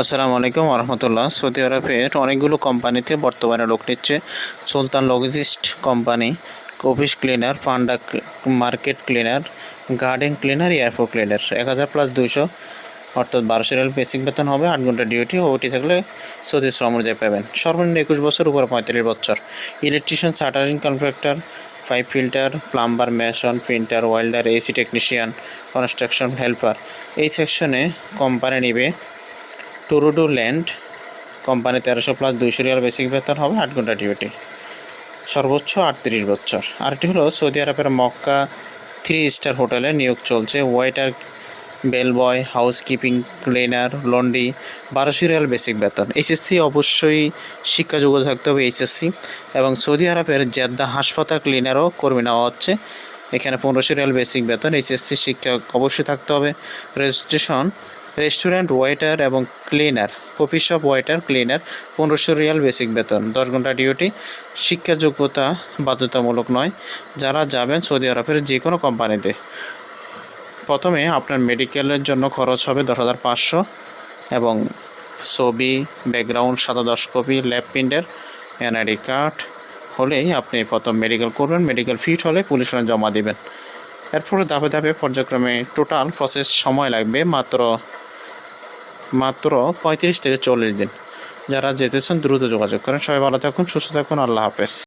আসসালামু আলাইকুম রহমতুল্লাহ সৌদি আরবের অনেকগুলো কোম্পানিতে বর্তমানে লোক নিচ্ছে। Sultan logistic company office cleaner, Panda market cleaner, garden cleaner, airport cleaner. এক হাজার প্লাস দুশো অর্থাৎ বারোশো রিয়াল বেসিক বেতন হবে, আট ঘণ্টা ডিউটি ওটি থাকলে সৌদি শ্রম অনুযায়ী পাবেন। সর্বনিম্ন একুশ বছর, উপর পঁয়তাল্লিশ বছর। Electrician shuttering contractor, pipe filter, plumber, mason, printer, welder, AC technician, construction helper. এই সেকশনে কোম্পানি নেবে টুরুডু ল্যান্ড কোম্পানি তেরোশো প্লাস দুইশো রিয়াল বেসিক বেতন হবে আট ঘণ্টা ডিউটি সর্বোচ্চ আটত্রিশ বছর। আরেকটি হলো সৌদি আরবের মক্কা থ্রি স্টার হোটেলে নিয়োগ চলছে waiter bell boy housekeeping cleaner laundry বারোশো রিয়াল বেসিক বেতন। এইচএসসি অবশ্যই শিক্ষাযোগ্য থাকতে হবে এইচএসসি এবং সৌদি আরবের জেদ্দা হাসপাতাল ক্লিনারও কর্মী নেওয়া হচ্ছে। এখানে পনেরোশো রিয়াল বেসিক বেতন এইচএসসি শিক্ষা অবশ্যই থাকতে হবে। রেজিস্ট্রেশন রেস্টুরেন্ট ওয়েটার এবং cleaner coffee shop waiter cleaner পনেরোশো রিয়াল বেসিক বেতন। দশ ঘণ্টা ডিউটি শিক্ষা যোগ্যতা বাধ্যতামূলক নয়। যারা যাবেন সৌদি আরবের যে কোনো কোম্পানিতে প্রথমে আপনার মেডিকেলের জন্য খরচ হবে দশ হাজার পাঁচশো এবং ছবি ব্যাকগ্রাউন্ড সাদা দশ কপি ল্যাব প্রিন্টের এনআইডি কার্ড হলেই আপনি প্রথম মেডিকেল করবেন। মেডিকেল ফিট হলে পুলিশ জমা দিবেন। এরপরে ধাপে ধাপে পর্যায়ক্রমে টোটাল প্রসেস সময় লাগবে মাত্র মাত্র পঁয়ত্রিশ থেকে চল্লিশ দিন। যারা যেতেছেন দ্রুত যোগাযোগ করেন। সবাই ভালো থাকুন, সুস্থ থাকুন। আল্লাহ হাফেজ।